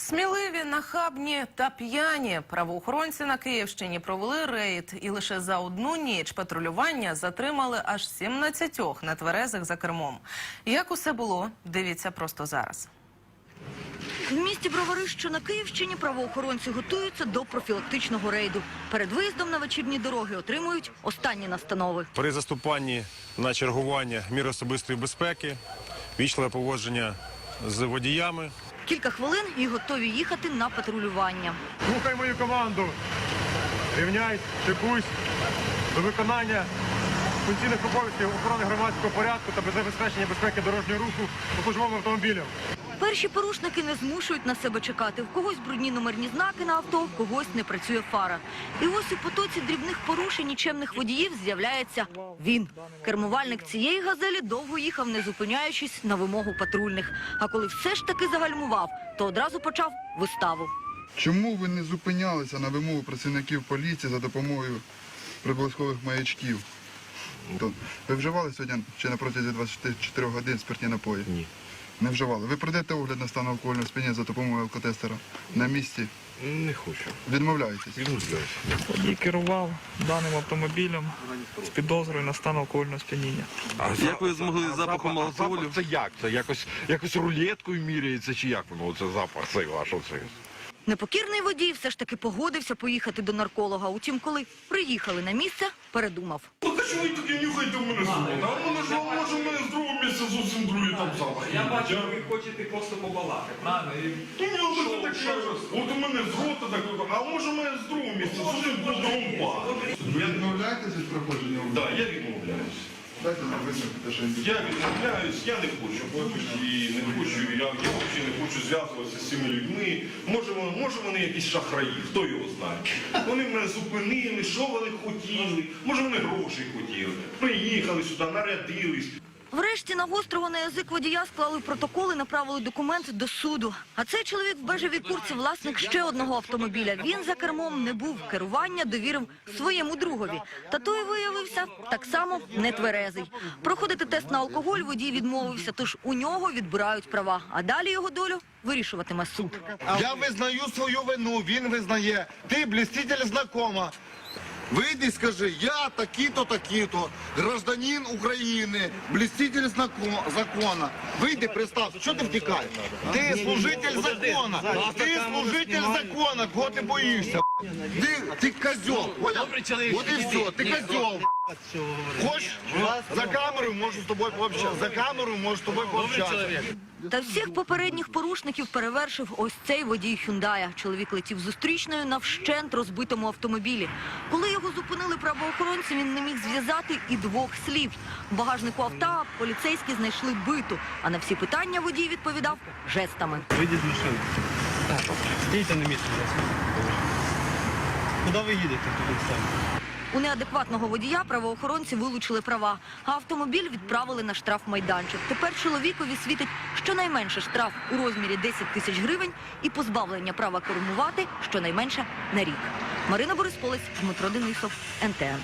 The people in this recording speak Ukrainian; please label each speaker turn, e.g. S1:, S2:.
S1: Сміливі, нахабні та п'яні правоохоронці на Київщині провели рейд і лише за одну ніч патрулювання затримали аж 17 нетверезих за кермом. Як усе було, дивіться просто зараз.
S2: В місті Бровари, що на Київщині, правоохоронці готуються до профілактичного рейду. Перед виїздом на вечірні дороги отримують останні настанови.
S3: При заступанні на чергування мір особистої безпеки, вічливе поводження з водіями.
S2: Кілька хвилин і готові їхати на патрулювання.
S3: Слухай мою команду. Рівняй, чекусь до виконання функційних обов'язків охорони громадського порядку та забезпечення безпеки дорожнього руху по службовим автомобілям.
S2: Перші порушники не змушують на себе чекати. В когось брудні номерні знаки на авто, в когось не працює фара. І ось у потоці дрібних порушень нічемних водіїв з'являється він. Кермувальник цієї газелі довго їхав, не зупиняючись на вимогу патрульних. А коли все ж таки загальмував, то одразу почав виставу.
S4: Чому ви не зупинялися на вимогу працівників поліції за допомогою приблизкових маячків? То ви вживали сьогодні чи на протязі 24 годин спиртні напої?
S3: Ні.
S4: Не вживали. Ви пройдете огляд на стан алкогольного сп'яніння за допомогою алкотестера на місці?
S3: Не хочу.
S4: Відмовляєтесь?
S3: Відмовляюся.
S5: Водій керував даним автомобілем з підозрою на стан алкогольного сп'яніння.
S6: А як ви змогли
S7: а
S6: запахом
S7: а
S6: алкоголю?
S7: запах це як? Це якось, якось рулеткою міряється, чи як воно, це запах цей ваш оцей?
S2: Непокірний водій все ж таки погодився поїхати до нарколога. Утім, коли приїхали на місце, передумав.
S7: Та чого ви таки нюхаєте в мене знову? А в мене ж, може, в мене з другого місця зовсім другий там запах.
S5: Я бачу, ви хочете просто побалати, правильно?
S7: Ну, ні, ви так кажете. От у мене з рота так, а може в мене з другого місця зовсім по-другому пахне.
S4: Ви відмовляєтесь від проходження?
S7: Так, я відмовляюсь.
S4: Дайте нам висновки, що
S7: Я відмовляюсь, я не хочу бачити і не хочу, я, я взагалі не хочу зв'язуватися з цими людьми. Може, вони- може вони якісь шахраї, хто його знає. Вони мене зупинили, що вони хотіли, може вони гроші хотіли. Приїхали сюди, нарядились.
S2: Врешті на гострого на язик водія склали протокол і направили документ до суду. А цей чоловік в бежевій курці власник ще одного автомобіля. Він за кермом не був. Керування довірив своєму другові. Та той виявився так само нетверезий. Проходити тест на алкоголь водій відмовився, тож у нього відбирають права. А далі його долю вирішуватиме суд.
S8: Я визнаю свою вину, він визнає. Ти бліститель знакома. Вийди і скажи, я такі-то, такі-то, гражданин України, бліститель закона. Вийди, представ, що ти втікаєш? Ти служитель закона, ти служитель закона, кого ти боїшся? Ти, ти козьол, понял? Вот і все, ти козьол. Хочеш? За камерою можу з тобою пообщатися. За камерою можу з тобою пообщатися.
S2: Та всіх попередніх порушників перевершив ось цей водій Хюндая. Чоловік летів зустрічною на вщент розбитому автомобілі. Коли його зупинили правоохоронці, він не міг зв'язати і двох слів. В багажнику авто поліцейські знайшли биту, а на всі питання водій відповідав жестами.
S5: вийдіть з машини. Стійте на місці. Куди ви їдете?
S2: У неадекватного водія правоохоронці вилучили права, а автомобіль відправили на штрафмайданчик. Тепер чоловікові світить щонайменше штраф у розмірі 10 тисяч гривень і позбавлення права кермувати щонайменше на рік. Марина Борисполець, Дмитро Денисов, НТН.